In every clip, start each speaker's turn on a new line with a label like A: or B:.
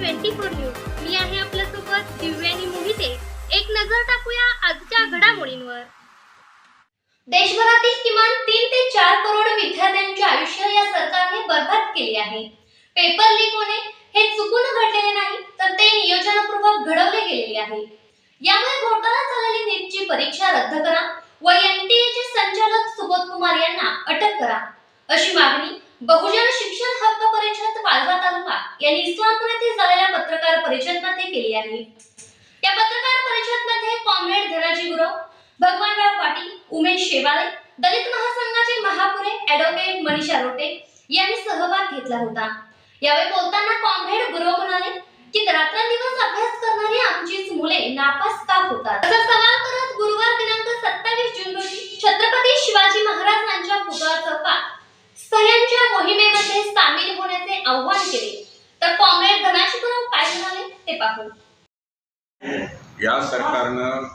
A: Twenty four news. मी आहे आपल्यासोबत दिव्यानी मोहिते. एक नजर टाकूया आजच्या घडामोडींवर. देशभरातील किमान तीन ते चार करोड विद्यार्थ्यांचे आयुष्य या सरकारने बर्बाद केले आहे. पेपर लीक होणे हे चुकून घडलेले नाही तर ते नियोजनपूर्वक घडवले गेलेले आहे. यामुळे घोटाळा झालेली नीटची परीक्षा रद्द करा व एनटीएचे संचालक सुबोध कुमार यांना अटक करा. अशी मागणी बहुजन शिक्षण हक्क परिषद वाळवा तालुका यांनी इस्लामपूर येथे झालेल्या पत्रकार परिषदमध्ये केली आहे. या पत्रकार परिषदमध्ये कॉम्रेड धनाजी गुरव भगवानराव पाटील उमेश शेवाळे दलित महासंघाचे महापुरे ऍडव्होकेट मनीषा रोटे यांनी सहभाग घेतला होता. यावेळी बोलताना कॉम्रेड गुरव म्हणाले की रात्रंदिवस अभ्यास करणारी आमचीच मुले नापास का होतात? असा सवाल करत गुरुवार दिनांक सत्तावीस जून रोजी छत्रपती सह्यांच्या मोहिमेमध्ये सामील होण्याचे आव्हान केले. तर कॉम्रेड धनाजी काय म्हणाले ते पाहू.
B: या सरकारनं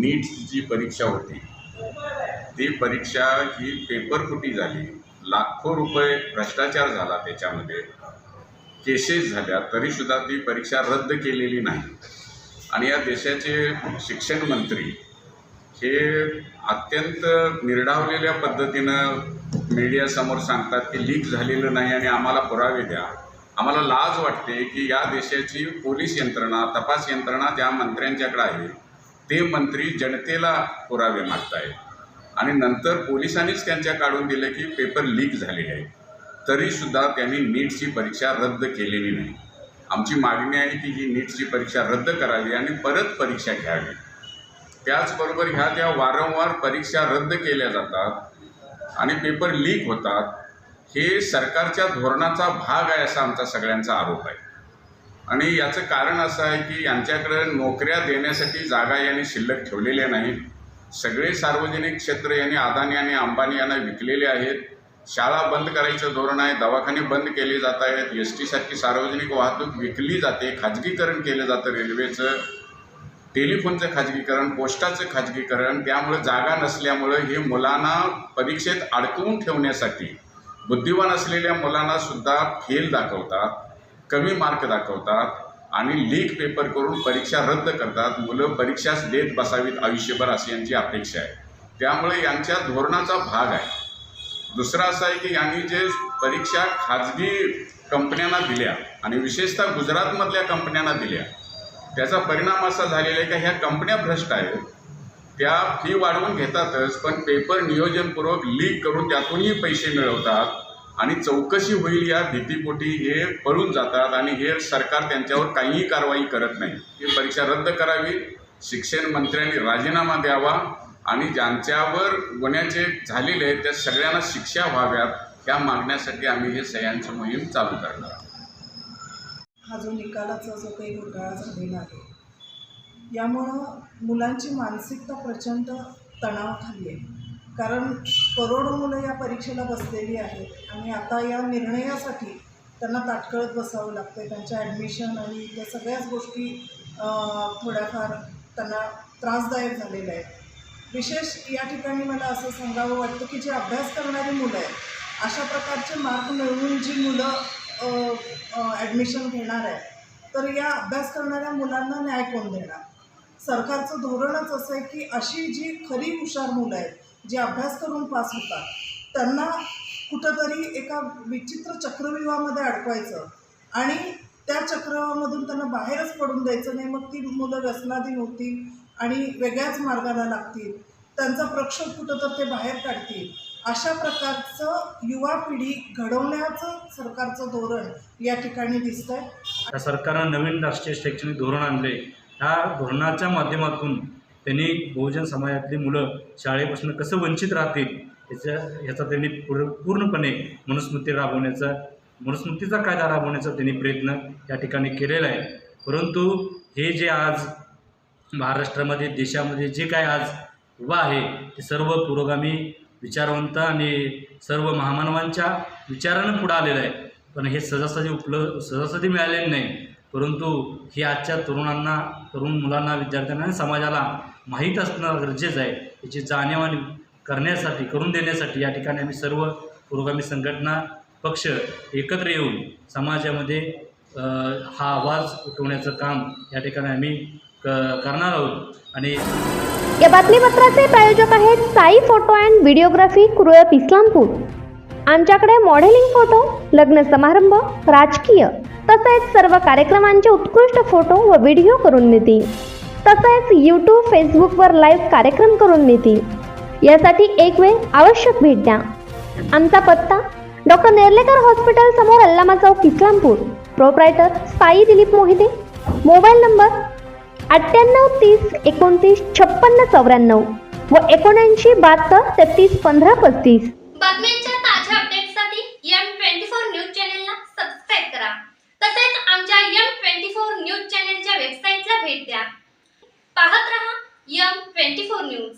B: नीटची जी परीक्षा होती ती परीक्षा ही पेपरफुटी झाली. लाखो रुपये भ्रष्टाचार झाला त्याच्यामध्ये. केसेस झाल्या तरीसुद्धा ती परीक्षा रद्द केलेली नाही. आणि या देशाचे शिक्षण मंत्री हे अत्यंत निर्डावलेल्या पद्धतीनं मीडियासमोर सांगतात की लीक झालेलं नाही आणि आम्हाला पुरावे द्या. आम्हाला लाज वाटते की या देशाची पोलीस यंत्रणा तपास यंत्रणा ज्या मंत्र्यांच्याकडे आहे ते मंत्री जनतेला पुरावे मागतायत. आणि नंतर पोलिसांनीच त्यांच्या काढून दिलं की पेपर लीक झालेले आहे तरीसुद्धा त्यांनी नीटची परीक्षा रद्द केलेली नाही. आमची मागणी आहे की ही नीटची परीक्षा रद्द करावी आणि परत परीक्षा घ्यावी. त्याचबरोबर ह्या ज्या वारंवार परीक्षा रद्द केल्या जातात आणि पेपर लीक होतात हे सरकारच्या धोरणाचा भाग आहे असा आमचा सगळ्यांचा आरोप आहे. आणि याचं कारण असं आहे की यांच्याकडे नोकऱ्या देण्यासाठी जागा यांनी शिल्लक ठेवलेल्या नाहीत. सगळे सार्वजनिक क्षेत्र यांनी अदानी आणि अंबानी यांना विकलेले आहेत. शाळा बंद करायचं धोरण आहे दवाखाने बंद केले जात आहेत. एस टीसारखी सार्वजनिक वाहतूक विकली जाते खाजगीकरण केलं जातं रेल्वेचं. टेलिफोनचं खाजगीकरण पोस्टाचं खाजगीकरण त्यामुळे जागा नसल्यामुळं हे मुलांना परीक्षेत अडकवून ठेवण्यासाठी बुद्धिवान असलेल्या मुलांना सुद्धा फेल दाखवतात कमी मार्क दाखवतात आणि लीक पेपर करून परीक्षा रद्द करतात. मुलं परीक्षाच देत बसावीत आयुष्यभर अशी यांची अपेक्षा आहे. त्यामुळे यांच्या धोरणाचा भाग आहे. दुसरं असं आहे की यांनी जे परीक्षा खाजगी कंपन्यांना दिल्या आणि विशेषतः गुजरातमधल्या कंपन्यांना दिल्या त्याचा परिणाम असा झालेला आहे का ह्या कंपन्या भ्रष्ट आहेत. त्या फी वाढवून घेतातच पण पेपर नियोजनपूर्वक लीक करून त्यातूनही पैसे मिळवतात आणि चौकशी होईल या भीतीपोटी हे पळून जातात आणि हे सरकार त्यांच्यावर काहीही कारवाई करत नाही. ही परीक्षा रद्द करावी शिक्षण मंत्र्यांनी राजीनामा द्यावा आणि ज्यांच्यावर गुन्ह्याचे झालेले आहेत त्या सगळ्यांना शिक्षा व्हाव्यात त्या मागण्यासाठी आम्ही हे सह्यांची मोहीम चालू करणार आहोत.
C: हा जो निकालाचा जो काही घोटाळा झालेला आहे यामुळं मुलांची मानसिकता प्रचंड तणावाखाली आहे. कारण करोडो मुलं या परीक्षेला बसलेली आहेत आणि आता या निर्णयासाठी त्यांना ताटकळत बसावं लागते त्यांच्या ॲडमिशन आणि त्या सगळ्याच गोष्टी थोड्याफार त्यांना त्रासदायक झालेल्या आहेत. विशेष या ठिकाणी मला असं सांगावं वाटतं की जे अभ्यास करणारी मुलं आहेत अशा प्रकारचे मार्क मिळवून जी मुलं ॲडमिशन घेणार आहे. तर या अभ्यास करणाऱ्या मुलांना न्याय कोण देणार? सरकारचं धोरणच असं आहे की अशी जी खरी हुशार मुलं आहेत जी अभ्यास करून पास होतात त्यांना कुठंतरी एका विचित्र चक्रव्यूहामध्ये अडकवायचं आणि त्या चक्रव्यूहामधून त्यांना बाहेरच पडून द्यायचं नाही. मग ती मुलं व्यसनाधीन होतील आणि वेगळ्याच मार्गाला लागतील. त्यांचा प्रक्षोभ कुठं तर ते बाहेर काढतील. अशा प्रकारचं युवा पिढी घडवण्याचं सरकारचं धोरण या ठिकाणी दिसतंय.
D: आहे सरकारनं नवीन राष्ट्रीय शैक्षणिक धोरण आणले ह्या धोरणाच्या माध्यमातून त्यांनी बहुजन समाजातली मुलं शाळेपासून कसं वंचित राहतील याच्या ह्याचा त्यांनी पूर्णपणे मनुस्मृती राबवण्याचा मनुस्मृतीचा कायदा राबवण्याचा त्यांनी प्रयत्न या ठिकाणी केलेला आहे. परंतु हे जे आज महाराष्ट्रामध्ये देशामध्ये जे काय आज उभं आहे ते सर्व पुरोगामी विचारवंत आणि सर्व महामानवांच्या विचारानं पुढं आलेलं आहे. पण हे सहजासहजी उपलब्ध सहजासहजी मिळालेले नाही. परंतु हे आजच्या तरुणांना तरुण मुलांना विद्यार्थ्यांना आणि समाजाला माहीत असणं गरजेचं आहे. याची जाणीव आणि करण्यासाठी करून देण्यासाठी या ठिकाणी आम्ही सर्व पुरोगामी संघटना पक्ष एकत्र येऊन समाजामध्ये हा आवाज उठवण्याचं काम या ठिकाणी आम्ही करणार आहोत. आणि
E: या बातमीपत्राचे प्रायोजक आहेत Sai photo and videography Kurulap Islampur. आमच्याकडे मॉडेलिंग फोटो लग्न समारंभ राजकीय तसेच सर्व कार्यक्रमांचे उत्कृष्ट फोटो व व्हिडिओ करून मिळतील. तसेच यूट्यूब फेसबुकवर लाईव्ह कार्यक्रम करून मिळतील. यासाठी एक वेळ आवश्यक भेट द्या. आमचा पत्ता डॉक्टर नेर्लेकर हॉस्पिटल समोर Allama Chowk Islampur. Proprietor Sai Dilip Mohite. Mobile number अठ्ठ्याण्णव तीस एकोणतीस छप्पन्न चौऱ्याण्णव व एकोणऐंशी बहात्तर तेहतीस पंधरा पस्तीस.
A: बातम्यांच्या ताज्या अपडेटसाठी एम ट्वेंटी फोर न्यूज चॅनेलला सबस्क्राईब करा. तसेच आमच्या एम ट्वेंटी फोर न्यूज चॅनेलच्या वेबसाईटला भेट द्या. पाहत रहा एम ट्वेंटी फोर न्यूज